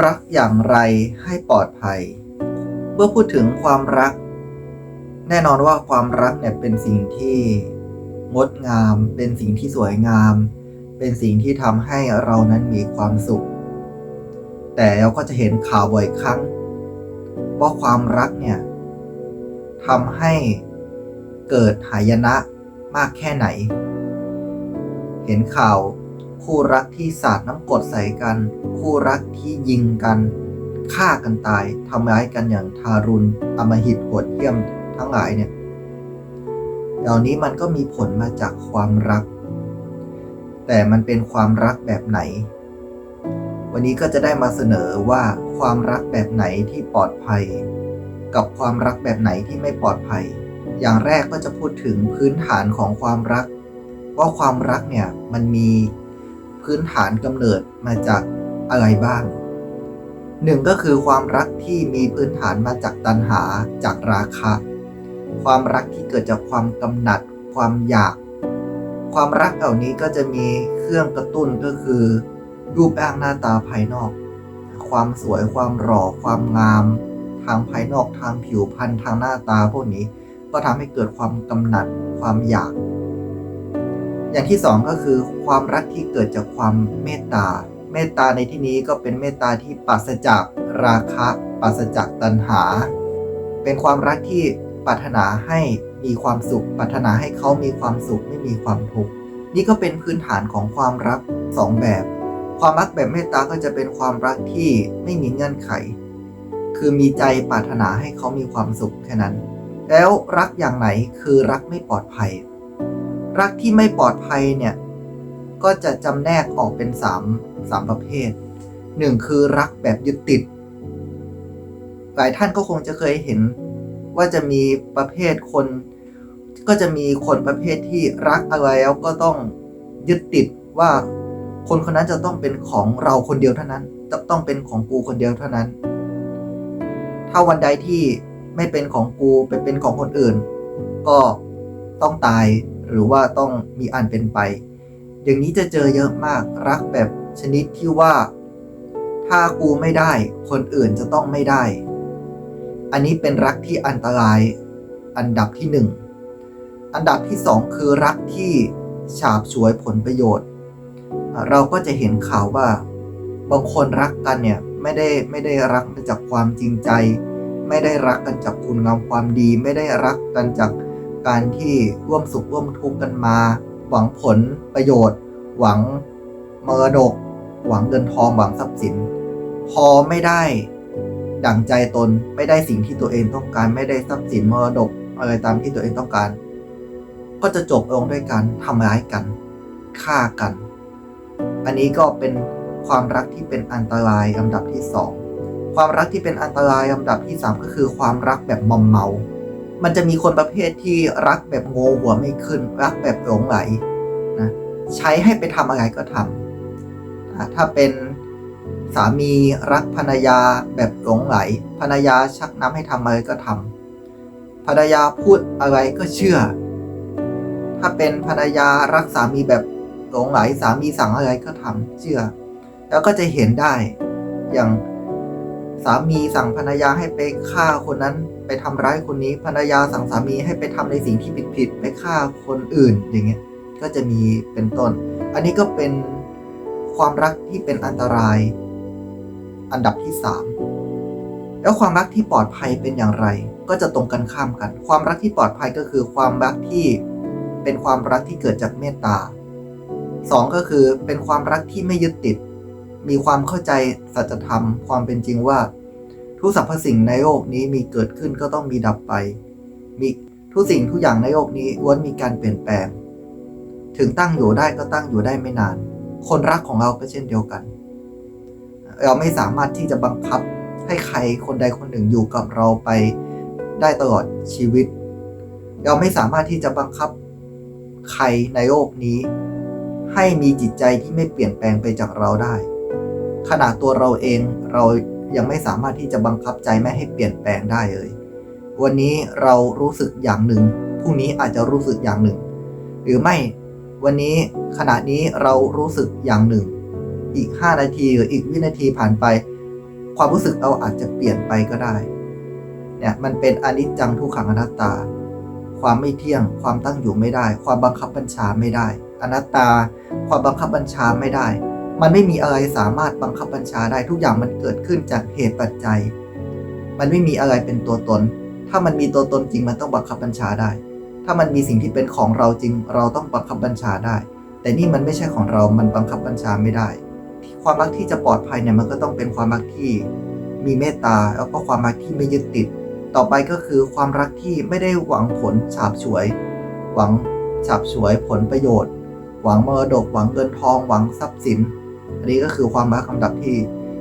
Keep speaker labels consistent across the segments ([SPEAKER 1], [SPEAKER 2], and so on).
[SPEAKER 1] รักอย่างไรให้ปลอดภัย เมื่อพูดถึงความรัก แน่นอนว่าความรักเนี่ยเป็นสิ่งที่งดงาม เป็นสิ่งที่สวยงาม เป็นสิ่งที่ทำให้เรานั้นมีความสุข แต่เราก็จะเห็นข่าวบ่อยครั้งว่าความรักเนี่ยทำให้เกิดหายนะมากแค่ไหน เห็นข่าว คู่รักที่สาดน้ำกรดใส่กัน คู่รักที่ยิงกันฆ่ากันตายทำร้ายกันอย่างทารุณอมหิตโหดเหี้ยมทั้งหลายเนี่ยเหล่านี้มันก็มีผลมาจากความรัก แต่มันเป็นความรักแบบไหน วันนี้ก็จะได้มาเสนอว่าความรักแบบไหนที่ปลอดภัย กับความรักแบบไหนที่ไม่ปลอดภัย อย่างแรกก็จะพูดถึงพื้นฐานของความรักว่าความรักเนี่ยมันมี พื้นฐานกำเนิดมาจากอะไรบ้างหนึ่งก็คือความรักที่มีพื้นฐานมาจากตัณหาจากราคะ ความรักที่เกิดจากความกำหนัด ความอยาก ความรักเหล่านี้ก็จะมีเครื่องกระตุ้นก็คือ รูปร่างหน้าตาภายนอก ความสวยความหล่อความงาม ทางภายนอกทางผิวพรรณทางหน้าตาพวกนี้ ก็ทำให้เกิดความกำหนัด ความอยาก อย่างที่สองก็คือความรักที่เกิดจากความเมตตา เมตตาในที่นี้ก็เป็นเมตตาที่ปราศจากราคะปราศจากตัณหา เป็นความรักที่ปรารถนาให้มีความสุข ปรารถนาให้เขามีความสุขไม่มีความทุกข์นี่ก็เป็นพื้นฐานของความรักสองแบบ ความรักแบบเมตตาก็จะเป็นความรักที่ไม่มีเงื่อนไข คือมีใจปรารถนาให้เขามีความสุขแค่นั้น แล้วรักอย่างไหนคือรักไม่ปลอดภัย รักที่ไม่ปลอดภัยเนี่ย ก็จะจำแนกออกเป็นสามสามประเภทหนึ่งคือรักแบบยึดติด หลายท่านก็คงจะเคยเห็นว่าจะมีประเภทคน ก็จะมีคนประเภทที่รักอะไรแล้วก็ต้องยึดติดว่าคนคนนั้นจะต้องเป็นของเราคนเดียวเท่านั้น จะต้องเป็นของกูคนเดียวเท่านั้น ถ้าวันใดที่ไม่เป็นของกูไปเป็นของคนอื่น ก็ต้องตาย หรือว่าต้องมีอันเป็นไป อย่างนี้จะเจอเยอะมากรักแบบชนิดที่ว่า ถ้ากูไม่ได้ คนอื่นจะต้องไม่ได้ อันนี้เป็นรักที่อันตราย อันดับที่หนึ่งอันดับที่สองคือรักที่ฉาบฉวยผลประโยชน์ เราก็จะเห็นข่าวว่า บางคนรักกันเนี่ยไม่ได้ไม่ได้รักมาจากความจริงใจ ไม่ได้รักกันจากคุณงามความดี ไม่ได้รักกันจาก การที่ร่วมสุขร่วมทุกข์กันมา หวังผลประโยชน์ หวังมรดก หวังเงินทองหวังทรัพย์สิน พอไม่ได้ดั่งใจตนไม่ได้สิ่งที่ตัวเองต้องการไม่ได้ทรัพย์สินมรดกอะไรตามที่ตัวเองต้องการ ก็จะจบลงด้วยการทำร้ายกันฆ่ากัน อันนี้ก็เป็นความรักที่เป็นอันตรายลำดับที่สองความรักที่เป็นอันตรายลำดับที่สามก็คือความรักแบบมอมเมา มันจะมีคนประเภทที่รักแบบโง่หัวไม่ขึ้น รักแบบหลงไหลนะใช้ให้ไปทำอะไรก็ทำถ้าเป็นสามีรักภรรยาแบบหลงไหลภรรยาชักน้ำให้ทำอะไรก็ทำภรรยาพูดอะไรก็เชื่อ ถ้าเป็นภรรยารักสามีแบบหลงไหลสามีสั่งอะไรก็ทำเชื่อ แล้วก็จะเห็นได้อย่าง สามีสั่งภรรยาให้ไปฆ่าคนนั้น ไปทำร้ายคนนี้ภรรยาสั่งสามีให้ไปทำในสิ่งที่ผิดๆไปฆ่าคนอื่นอย่างเงี้ยก็จะมีเป็นต้น อันนี้ก็เป็นความรักที่เป็นอันตราย อันดับที่สามแล้วความรักที่ปลอดภัยเป็นอย่างไร ก็จะตรงกันข้ามกัน ความรักที่ปลอดภัยก็คือความรักที่เป็นความรักที่เกิดจากเมตตาสองก็คือเป็นความรักที่ไม่ยึดติด มีความเข้าใจสัจธรรม ความเป็นจริงว่า ทุกสรรพสิ่งในโลกนี้มีเกิดขึ้นก็ต้องมีดับไป มีทุกสิ่งทุกอย่างในโลกนี้ล้วนมีการเปลี่ยนแปลง ถึงตั้งอยู่ได้ก็ตั้งอยู่ได้ไม่นาน คนรักของเราก็เช่นเดียวกัน เราไม่สามารถที่จะบังคับให้ใครคนใดคนหนึ่งอยู่กับเราไปได้ตลอดชีวิต เราไม่สามารถที่จะบังคับใครในโลกนี้ ให้มีจิตใจที่ไม่เปลี่ยนแปลงไปจากเราได้ ขนาดตัวเราเองเรา ยังไม่สามารถที่จะบังคับใจไม่ให้เปลี่ยนแปลงได้เลย วันนี้เรารู้สึกอย่างหนึ่งพรุ่งนี้อาจจะรู้สึกอย่างหนึ่ง หรือไม่วันนี้ขณะนี้เรารู้สึกอย่างหนึ่ง อีก 5 นาทีหรืออีกวินาทีผ่านไป ความรู้สึกเราอาจจะเปลี่ยนไปก็ได้เนี่ยมันเป็นอนิจจังทุกขังอนัตตา ความไม่เที่ยง ความตั้งอยู่ไม่ได้ ความบังคับบัญชาไม่ได้ อนัตตา ความบังคับบัญชาไม่ได้ มันไม่มีอะไรสามารถบังคับบัญชาได้ทุกอย่างมันเกิดขึ้นจากเหตุปัจจัย มันไม่มีอะไรเป็นตัวตน ถ้ามันมีตัวตนจริงมันต้องบังคับบัญชาได้ ถ้ามันมีสิ่งที่เป็นของเราจริง เราต้องบังคับบัญชาได้ แต่นี่มันไม่ใช่ของเรา มันบังคับบัญชาไม่ได้ ความรักที่จะปลอดภัยเนี่ยมันก็ต้องเป็นความรักที่มีเมตตาแล้วก็ความรักที่ไม่ยึดติด ต่อไปก็คือความรักที่ไม่ได้หวังผลฉาบฉวย หวังฉาบฉวยผลประโยชน์ หวังมรดก หวังเงินทอง หวังทรัพย์สิน อันนี้ก็คือความรักลำดับที่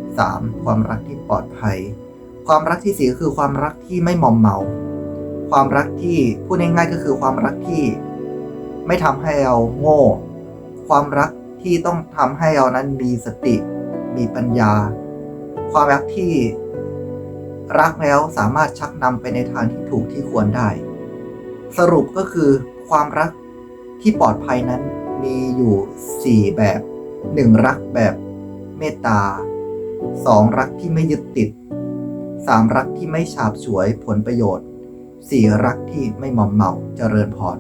[SPEAKER 1] 3 ความรักที่ปลอดภัย ความรักที่สี่ก็คือความรักที่ไม่มอมเมา ความรักที่พูดง่ายๆก็คือความรักที่ไม่ทำให้เราโง่ ความรักที่ต้องทำให้เรานั้นมีสติ มีปัญญา ความรักที่รักแล้วสามารถชักนำไปในทางที่ถูกที่ควรได้ สรุปก็คือความรักที่ปลอดภัยนั้นมีอยู่ 4 แบบ 1. รักแบบเมตตา 2. รักที่ไม่ยึดติด 3. รักที่ไม่ฉาบฉวยผลประโยชน์ 4. รักที่ไม่หมอมเมาเจริญพร